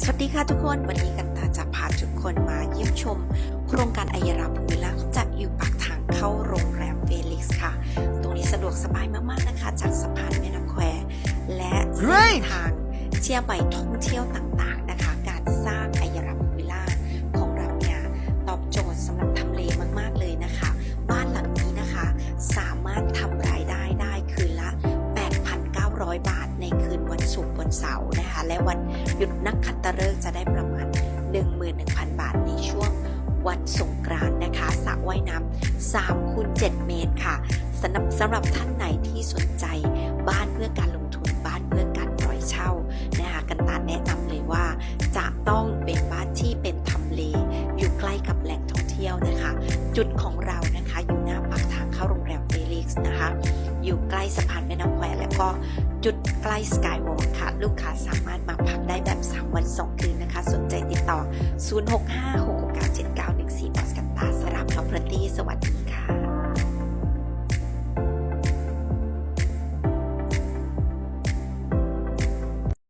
สวัสดีค่ะทุกคน วันนี้กันตาจะพาทุกคนมาเยี่ยมชม โครงการอายราภูวิลล่าจะอยู่ปากทางเข้าโรงแรมเฟลิกซ์ค่ะ ตรงนี้สะดวกสบายมากๆนะคะ จากสะพานแม่น้ำแควและเส้นทางเชียร์ไบท่องเที่ยวต่างๆนะคะ วันศุกร์วันเสาร์นะคะ และวันหยุดนักขัตฤกษ์จะได้ประมาณ 11,000 บาทในช่วงวันสงกรานต์นะคะสระว่ายน้ำ3คูณ7เมตรค่ะสำหรับสำหรับท่านไหนที่สนใจบ้านเพื่อการลงทุนบ้านเพื่อการปล่อยเช่านะคะกันตาแนะนำเลยว่าจะต้องเป็นบ้านที่เป็นทำเล อยู่ใกล้กับแหล่งท่องเที่ยวนะคะ จุดของเรานะคะอยู่หน้าปากทางเข้าโรงแรมเฟลิกซ์นะคะ อยู่ใกล้สะพานแม่น้ำแควและก็ จุดใกล้สกายวอล์กค่ะ ลูกค้าสามารถมาพักได้แบบ 3 วัน 2 คืนนะคะ สนใจติดต่อ 0656697914บอสกันตาสรับพรอพเพอร์ตี้สวัสดี